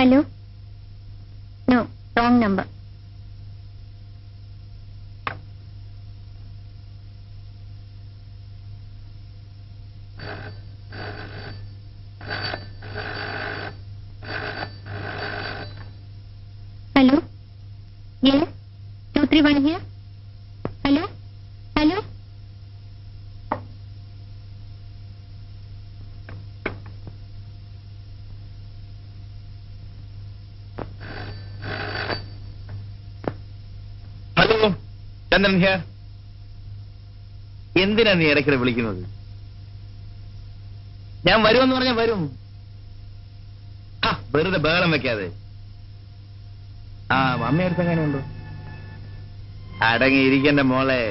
Hello? No, wrong number. Hello? Yes? 231 here? Chandran here എന്തിനാ നീ ഇടയ്ക്കിടെ വിളിക്കുന്നത്? ഞാൻ വരുമെന്ന് പറഞ്ഞാൽ വരും. ആ വെറുതെ ബഹളം വെക്കാതെ. ആ അമ്മയടുത്ത് അങ്ങനെ എങ്ങനെയുണ്ടോ അടങ്ങിയിരിക്കണ്ട മോളെ.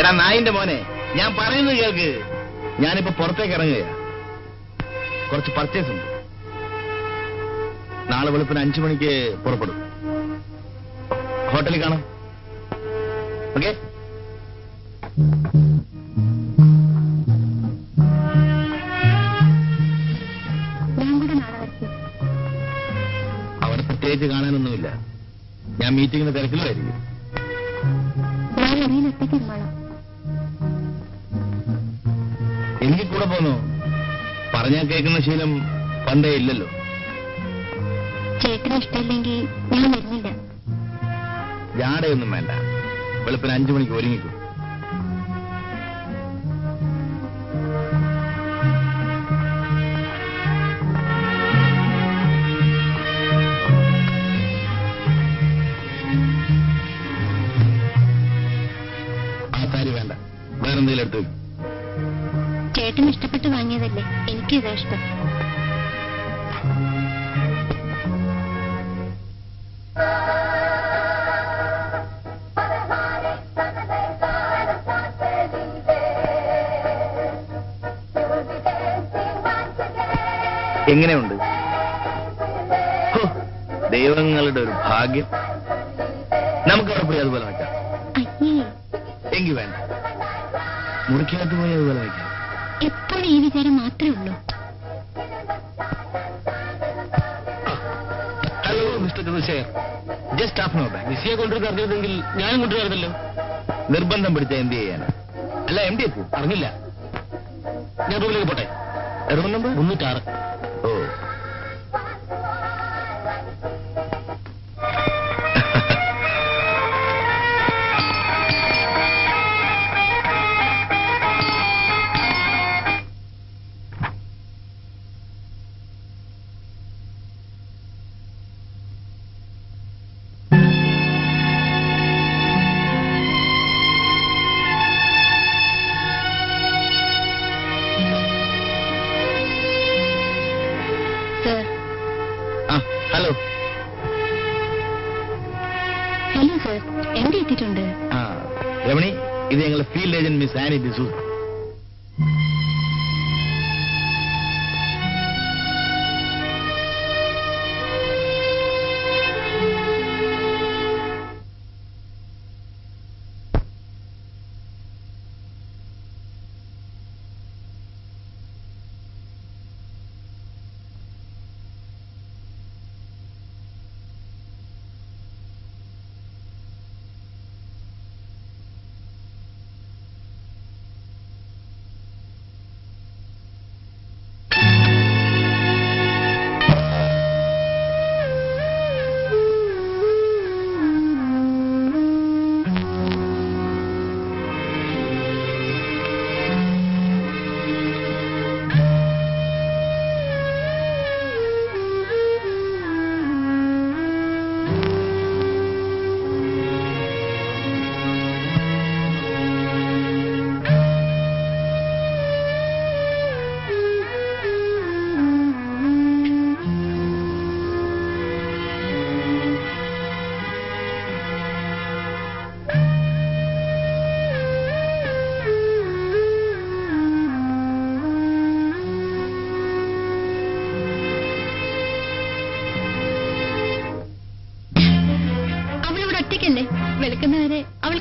എടാ നായിന്റെ മോനെ ഞാൻ പറയുന്നത് കേൾക്ക്. ഞാനിപ്പോ പുറത്തേക്ക് ഇറങ്ങുക കുറച്ച് പർച്ചേസ് ഉണ്ട്. നാളെ വെളുപ്പിന് അഞ്ചു മണിക്ക് പുറപ്പെടും. ഹോട്ടലിൽ കാണാം. ഓക്കെ? അവിടെ പ്രത്യേകിച്ച് കാണാനൊന്നുമില്ല. ഞാൻ മീറ്റിംഗിന് തിരക്കിലായിരിക്കും. എനിക്ക് കൂടെ പോന്നു. പറഞ്ഞാൽ കേൾക്കുന്ന ശീലം പണ്ടേ ഇല്ലല്ലോ. ചേട്ടന് ഇഷ്ടമില്ലെങ്കിൽ ഞാൻ വരുന്നില്ല. ജാടയൊന്നും വേണ്ട. വെളുപ്പിന് അഞ്ചു മണിക്ക് ഒരുങ്ങിക്കും. ആ സാരി വേണ്ട. വേറെന്തെങ്കിലും എടുത്തു ചേട്ടന് ഇഷ്ടപ്പെട്ട് വാങ്ങിയതല്ലേ? എനിക്ക് ഇതാ ഇഷ്ടം. എങ്ങനെയുണ്ട്? ദൈവങ്ങളുടെ ഒരു ഭാഗ്യം. നമുക്ക് അവിടെ പോയി അതുപോലെ വയ്ക്കാം. എങ്കിൽ വേണ്ട. മുറിക്കകത്ത് പോയി അതുപോലെ വയ്ക്കാം. എപ്പോഴും ഈ വിചാരം മാത്രമേ ഉള്ളൂ. Mister Chandrasekhar just half no back വിസിയെ കൊണ്ടുവരുന്ന അറിഞ്ഞിരുന്നെങ്കിൽ ഞാനും കൊണ്ടുവരുന്നല്ലോ നിർബന്ധം പിടിച്ച എന്ത് ചെയ്യാനാ അല്ല എം ഡി അറിഞ്ഞില്ല. ഞാൻ റൂമിലേക്ക് പോട്ടെ. റൂം നമ്പർ മുന്നൂറ്റാറ്. ഹലോ ഹലോ സർ എവിടെ എത്തിയിട്ടുണ്ട്? ആ രമണി ഇത് ഞങ്ങളുടെ field agent miss Annie D'Souza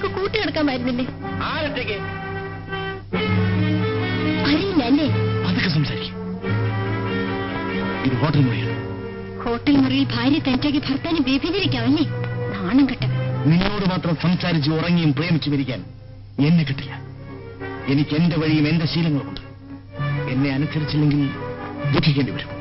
വെളുക്കുന്നവരെ കൂട്ടി വരുന്നില്ലേ? ആരൊറ്റയ്ക്ക്? അറിയില്ല അല്ലേ? അതൊക്കെ സംസാരിക്കും. ഇത് ഹോട്ടൽ മുറിയാണ്. ഹോട്ടൽ മുറിയിൽ ഭാര്യ തനിച്ചാക്കി ഭർത്താവിനെ വ്യഭിചരിക്കാവല്ലേ നാണം കെട്ടവൻ നിന്നോട് മാത്രം സംസാരിച്ച് ഉറങ്ങിയും പ്രേമിച്ചു വിരിക്കാൻ എന്നെ കിട്ടില്ല. എനിക്ക് എന്റെ വഴിയും എന്റെ ശീലങ്ങളുമുണ്ട്. എന്നെ അനുസരിച്ചില്ലെങ്കിൽ ദുഃഖിക്കേണ്ടി വരും.